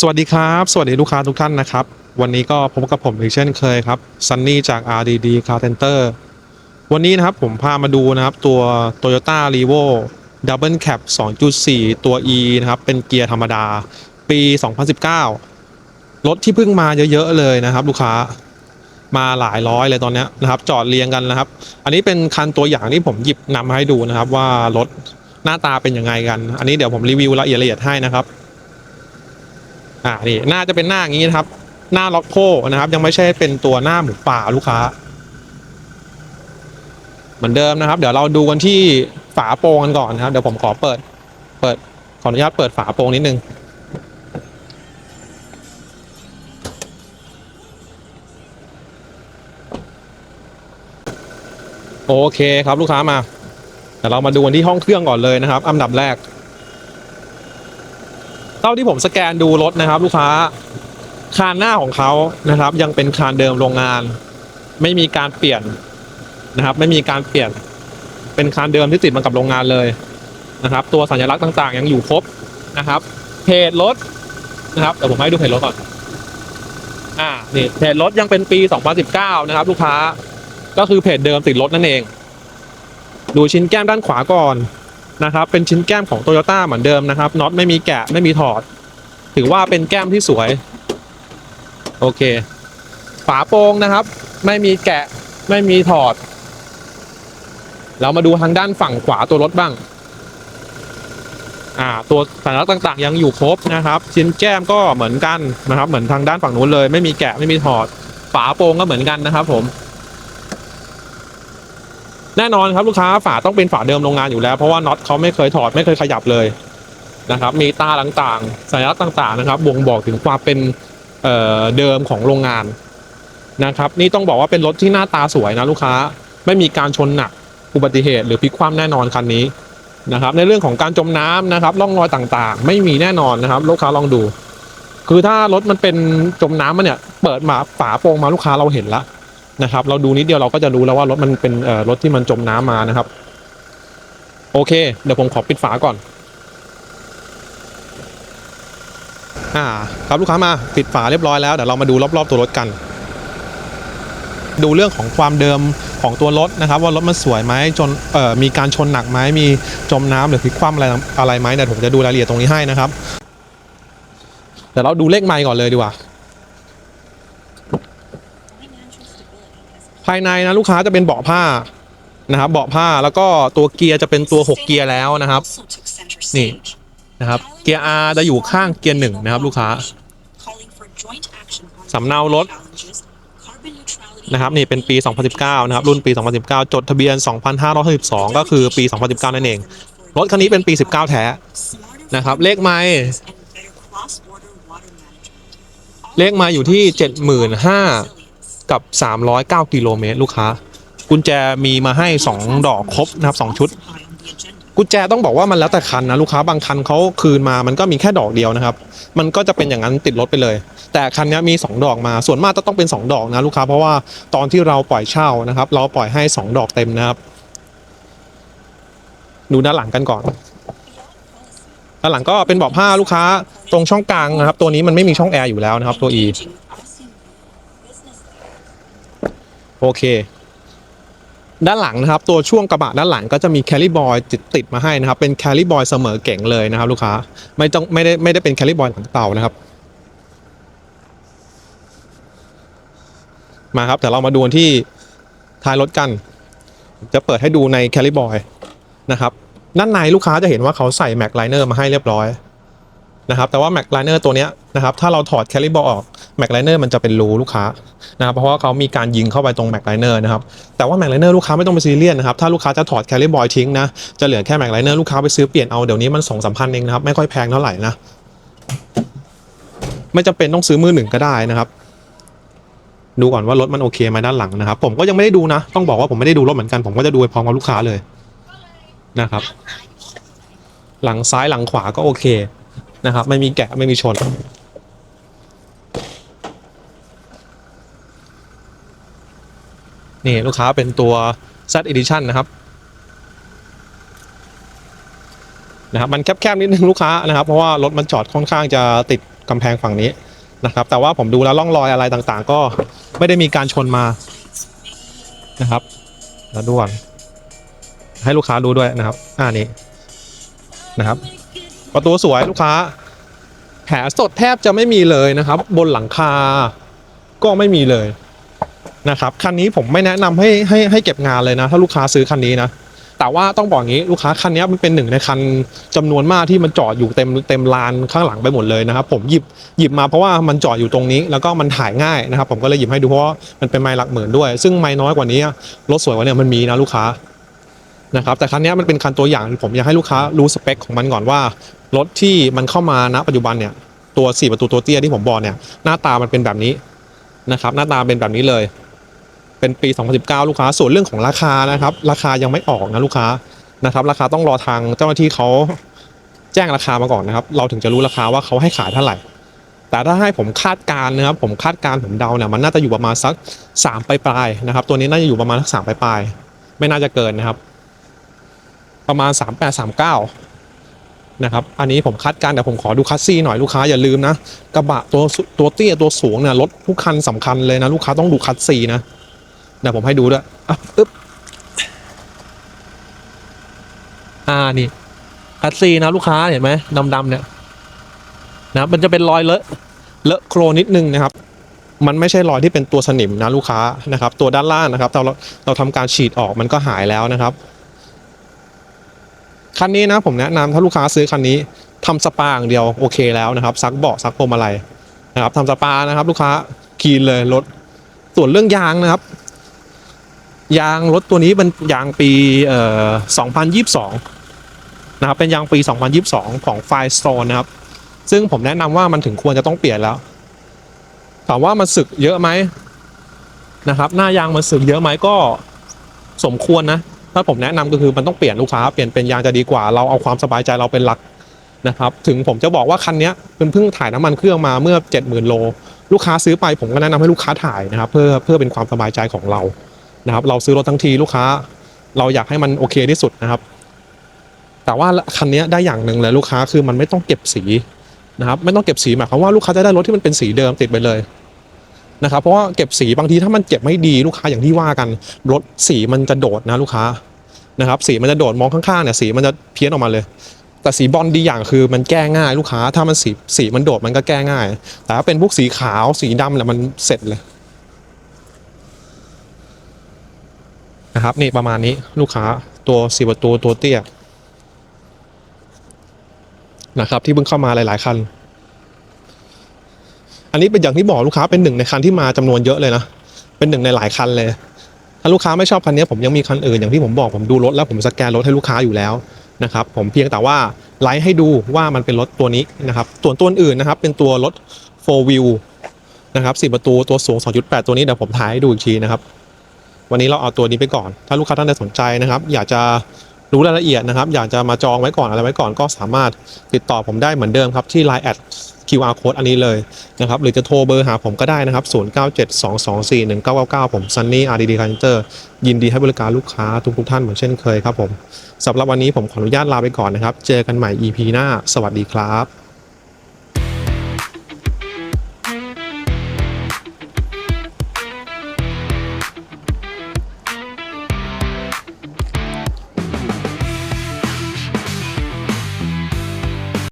สวัสดีครับ สวัสดีลูกค้าทุกท่านนะครับ วันนี้ก็พบกับผมอีกเช่นเคยครับซันนี่จาก RDD Car Center วันนี้นะครับผมพามาดูนะครับตัว Toyota r e v o Double Cab 2.4 ตัว E นะครับ เป็นเกียร์ธรรมดา ปี 2019 รถที่เพิ่งมาเยอะๆเลยนะครับ ลูกค้ามาหลายร้อยเลยตอนนี้นะครับ จอดเรียงกันนะครับ อันนี้เป็นคันตัวอย่างที่ผมหยิบนำมาให้ดูนะครับว่ารถหน้าตาเป็นยังไงกัน อันนี้เดี๋ยวผมรีวิวละเอียดละเอียดให้นะครับ อ่านี่หน้าจะเป็นหน้าอย่างนี้นะครับ หน้าล็อกโคนะครับ ยังไม่ใช่เป็นตัวหน้าหมูป่าลูกค้า เหมือนเดิมนะครับ เดี๋ยวเราดูกันที่ฝาโปรงกันก่อนนะครับ เดี๋ยวผมขอเปิด เปิดขออนุญาตเปิดฝาโปรงนิดนึงโอเคครับลูกค้ามาเดี๋ยวเรามาดูกันที่ห้องเครื่องก่อนเลยนะครับ อันดับแรก เท่าที่ผมสแกนดูรถนะครับ ลูกค้าคานหน้าของเขานะครับ ยังเป็นคานเดิมโรงงาน ไม่มีการเปลี่ยนนะครับ ไม่มีการเปลี่ยน เป็นคานเดิมที่ติดมากับโรงงานเลยนะครับ ตัวสัญลักษณ์ต่างๆ ยังอยู่ครบนะครับเพจรถนะครับเดี๋ยวผมให้ดูเพจรถก่อนอ่านี่เพจรถยังเป็นปี 2019 นะครับ ลูกค้าก็คือเพจเดิมติดรถนั่นเอง ดูชิ้นแก้มด้านขวาก่อน นะครับเป็นชิ้นแก้มของ t o y ยต้าเหมือนเดิมนะครับน็อตไม่มีแกะไม่มีถอด ถือว่าเป็นแก้มที่สวย โอเค ฝาโปรงนะครับ ไม่มีแกะไม่มีถอด เรามาดูทางด้านฝั่งขวาตัวรถบ้าง อ่า ตัวสัญลักษณ์ต่างๆ ยังอยู่ครบนะครับ ชิ้นแก้มก็เหมือนกันนะครับ เหมือนทางด้านฝั่งนู้นเลย ไม่มีแกะไม่มีถอด ฝาโปรงก็เหมือนกันนะครับ ผม แน่นอนครับลูกค้าฝาต้องเป็นฝาเดิมโรงงานอยู่แล้ว เพราะว่าน็อตเขาไม่เคยถอดไม่เคยขยับเลยนะครับ มีตาต่างๆ สัญลักษณ์ต่างๆนะครับบ่งบอกถึงความเป็นเอ่อเดิมของโรงงานนะครับ นี่ต้องบอกว่าเป็นรถที่หน้าตาสวยนะลูกค้าไม่มีการชนหนักอุบัติเหตุ หรือพลิกคว่ำแน่นอนคันนี้นะครับ ในเรื่องของการจมน้ำนะครับร่องรอยต่างๆ ไม่มีแน่นอนนะครับ ลูกค้าลองดู คือถ้ารถมันเป็นจมน้ำมาเนี่ย เปิดมาฝาโปรงมาลูกค้าเราเห็นแล้ว นะครับ เราดูนิดเดียวเราก็จะรู้แล้วว่ารถมันเป็นรถที่มันจมน้ำมานะครับ โอเค เดี๋ยวผมขอปิดฝาก่อน อ่า ครับลูกค้ามาปิดฝาเรียบร้อยแล้วเดี๋ยวเรามาดูรอบๆตัวรถกัน ดูเรื่องของความเดิมของตัวรถนะครับ ว่ารถมันสวยไหมจนเอ่อมีการชนหนักไหมมีจมน้ำหรือพลิกคว่ำอะไรอะไรไหมเดี๋ยวผมจะดูรายละเอียดตรงนี้ให้นะครับเดี๋ยวเราดูเลขไมล์ก่อนเลยดีกว่า ภายในนะลูกค้าจะเป็นเบาะผ้านะครับเบาะผ้าแล้วก็ตัวเกียร์จะเป็นตัว 6 เกียร์แล้วนะครับ นี่นะครับเกียร์ R จะอยู่ข้างเกียร์หนึ่งนะครับ ลูกค้าสำเนารถนะครับนี่เป็นปี 2019 นะครับ รุ่นปี 2019 จดทะเบียน 2562 ก็คือปี 2019 นั่นเอง รถคันนี้เป็นปี 19 แท้นะครับ เลขไมล์เลขไมาอยู่ที่ 75,000 กับ 309 กิโลเมตรลูกค้า กุญแจมีมาให้ 2 ดอกครบนะครับ 2 ชุด กุญแจต้องบอกว่ามันแล้วแต่คันนะลูกค้าบางคันเขาคืนมามันก็มีแค่ดอกเดียวนะครับ มันก็จะเป็นอย่างนั้นติดรถไปเลย แต่คันนี้มี 2 ดอกมาส่วนมากจะต้องเป็น 2 ดอกนะลูกค้าเพราะว่าตอนที่เราปล่อยเช่านะครับ เราปล่อยให้ 2 ดอกเต็มนะครับ ดูด้านหลังกันก่อนด้านหลังก็เป็นเบาะผ้าลูกค้าตรงช่องกลางนะครับ ตัวนี้มันไม่มีช่องแอร์อยู่แล้วนะครับ ตัว E โอเค ด้านหลังนะครับ ตัวช่วงกระบะด้านหลังก็จะมีแคลิบอยติดติดมาให้นะครับ เป็นแคลิบอยเสมอเก่งเลยนะครับ ลูกค้าไม่ต้องไม่ได้ไม่ได้เป็นแคลิบอยหลังเต่านะครับ มาครับแต่เรามาดูที่ท้ายรถกัน จะเปิดให้ดูในแคลิบอยนะครับด้านในลูกค้าจะเห็นว่าเขาใส่แม็กไลเนอร์มาให้เรียบร้อยนะครับแต่ว่าแม็กไลเนอร์ตัวนี้นะครับถ้าเราถอดแคลิบอร์ออก แม็กไลเนอร์มันจะเป็นรูลูกค้านะครับเพราะว่าเขามีการยิงเข้าไปตรงแม็กไลเนอร์นะครับแต่ว่าแม็กไลเนอร์ลูกค้าไม่ต้องไปซีเรียสนะครับถ้าลูกค้าจะถอดแคลิบอยทิ้งนะจะเหลือแค่แม็กไลเนอร์ลูกค้าไปซื้อเปลี่ยนเอาเดี๋ยวนี้มันสองสามพันเองนะครับไม่ค่อยแพงเท่าไหร่นะไม่จำเป็นต้องซื้อมือหนึ่งก็ได้นะครับดูก่อนว่ารถมันโอเคไหมด้านหลังนะครับ ผมก็ยังไม่ได้ดูนะ ต้องบอกว่าผมไม่ได้ดูรถเหมือนกัน ผมก็จะดูไปพร้อมกับลูกค้าเลยนะครับ หลังซ้ายหลังขวาก็โอเคนะครับ ไม่มีแกะไม่มีชน นี่ลูกค้าเป็นตัว Z Edition นะครับนะครับมันแคบๆนิดนึงลูกค้านะครับ เพราะว่ารถมันจอดค่อนข้างจะติดกำแพงฝั่งนี้นะครับ แต่ว่าผมดูแล้วร่องรอยอะไรต่างๆ ก็ไม่ได้มีการชนมานะครับแล้วด่วนให้ลูกค้าดูด้วยนะครับอ่านี้นะครับ ประตูสวยลูกค้า แผลสดแทบจะไม่มีเลยนะครับ บนหลังคาก็ไม่มีเลย นะครับคันนี้ผมไม่แนะนำให้ให้ให้เก็บงานเลยนะ ถ้าลูกค้าซื้อคันนี้นะแต่ว่าต้องบอกอย่างนี้ลูกค้าคันนี้มันเป็นหนึ่งในคันจำนวนมากที่มันจอดอยู่เต็มเต็มลานข้างหลังไปหมดเลยนะครับผมหยิบหยิบมาเพราะว่ามันจอดอยู่ตรงนี้ แล้วก็มันถ่ายง่ายนะครับ ผมก็เลยหยิบให้ดูเพราะมันเป็นไม้หลักหมื่นด้วย ซึ่งไม้น้อยกว่านี้รถสวยกว่านี้มันมีนะลูกค้านะครับแต่คันนี้มันเป็นคันตัวอย่างผมอยากให้ลูกค้ารู้สเปคของมันก่อนว่ารถที่มันเข้ามาณปัจจุบันเนี่ยตัว 4 ประตูตัวเตี้ยที่ผมบอกเนี่ยหน้าตามันเป็นแบบนี้นะครับหน้าตาเป็นแบบนี้เลย เป็นปี 2019 ลูกค้า ส่วนเรื่องของราคานะครับ ราคายังไม่ออกนะลูกค้านะครับ ราคาต้องรอทางเจ้าหน้าที่เขาแจ้งราคามาก่อนนะครับ เราถึงจะรู้ราคาว่าเขาให้ขายเท่าไหร่ แต่ถ้าให้ผมคาดการณ์นะครับ ผมคาดการณ์ผมเดาเนี่ยมันน่าจะอยู่ประมาณสัก3ปลายๆนะครับ ตัวนี้น่าจะอยู่ประมาณสัก3ปลายๆไม่น่าจะเกินนะครับ ประมาณ 38 39นะครับ อันนี้ผมคาดการณ์แต่ผมขอดูคัสซี่หน่อยลูกค้าอย่าลืมนะ กระบะตัวตัวเตี้ยตัวสูงเนี่ยรถทุกคันสำคัญเลยนะ ลูกค้าต้องดูคัสซี่นะ เดี๋ยวผมให้ดูด้วยอะอึ๊บอ่านี่คัสซีนะลูกค้าเห็นไหมดำๆเนี่ยนะมันจะเป็นรอยเลอะเลอะโครนิดนึงนะครับ มันไม่ใช่รอยที่เป็นตัวสนิมนะลูกค้านะครับ ตัวด้านล่างนะครับ เราเราทำการฉีดออกมันก็หายแล้วนะครับคันนี้นะผมแนะนำถ้าลูกค้าซื้อคันนี้ทำสปาอย่างเดียวโอเคแล้วนะครับ ซักเบาะซักพวงมาลัยนะครับทำสปานะครับ ลูกค้าคีนเลยรถส่วนเรื่องยางนะครับ ยางรถตัวนี้เป็นยางปีเอ่อ2022 นะครับ เป็นยางปี 2022 ของไฟสโตนนะครับ ซึ่งผมแนะนำว่ามันถึงควรจะต้องเปลี่ยนแล้ว ถามว่ามันสึกเยอะไหมนะครับ หน้ายางมันสึกเยอะไหมก็สมควรนะ ถ้าผมแนะนำก็คือมันต้องเปลี่ยนลูกค้า เปลี่ยนเป็นยางจะดีกว่า เราเอาความสบายใจเราเป็นหลักนะครับ ถึงผมจะบอกว่าคันนี้เป็นเพิ่งถ่ายน้ำมันเครื่องมาเมื่อ 70,000 โล ลูกค้าซื้อไปผมก็แนะนำให้ลูกค้าถ่ายนะครับ เพื่อเพื่อเป็นความสบายใจของเรา นะครับ เราซื้อรถทั้งทีลูกค้า เราอยากให้มันโอเคที่สุดนะครับ แต่ว่าคันนี้ได้อย่างหนึ่งเลยลูกค้าคือมันไม่ต้องเก็บสีนะครับไม่ต้องเก็บสีหมายความว่าลูกค้าจะได้รถที่มันเป็นสีเดิมติดไปเลยนะครับเพราะว่าเก็บสีบางทีถ้ามันเก็บไม่ดีลูกค้าอย่างที่ว่ากันรถสีมันจะโดดนะลูกค้านะครับสีมันจะโดดมองข้างๆเนี่ยสีมันจะเพี้ยนออกมาเลย แต่สีบอลดีอย่างคือมันแก้ง่ายลูกค้า ถ้ามันสีสีมันโดดมันก็แก้ง่าย แต่ถ้าเป็นพวกสีขาวสีดำเนี่ยมันเสร็จเลย นะครับนี่ประมาณนี้ลูกค้าตัวสีประตูตัวเตี้ยนะครับที่เพิ่งเข้ามาหลาย ๆ คัน อันนี้เป็นอย่างที่บอกลูกค้าเป็นหนึ่งในคันที่มาจำนวนเยอะเลยนะ เป็นหนึ่งในหลายคันเลย ถ้าลูกค้าไม่ชอบคันนี้ผมยังมีคันอื่นอย่างที่ผมบอกผมดูรถแล้วผมสแกนรถให้ลูกค้าอยู่แล้วนะครับผมเพียงแต่ว่าไลฟ์ให้ดูว่ามันเป็นรถตัวนี้นะครับส่วนตัวอื่นนะครับ เป็นตัวรถ4 wheel นะครับสี่ประตูตัวสูง 2.8 ตัวนี้เดี๋ยวผมถ่ายให้ดูอีกทีนะครับ วันนี้เราเอาตัวนี้ไปก่อน ถ้าลูกค้าท่านใดสนใจนะครับ อยากจะรู้รายละเอียดนะครับ อยากจะมาจองไว้ก่อนอะไรไว้ก่อนก็สามารถติดต่อผมได้เหมือนเดิมครับ ที่ Line แอด QR code อันนี้เลยนะครับ หรือจะโทรเบอร์หาผมก็ได้นะครับ 0972241999 ผม Sunny RDD Center ยินดีให้บริการลูกค้าทุกทุกๆท่านเหมือนเช่นเคยครับผมสำหรับวันนี้ผมขออนุญาตลาไปก่อนนะครับ เจอกันใหม่ EP หน้า สวัสดีครับ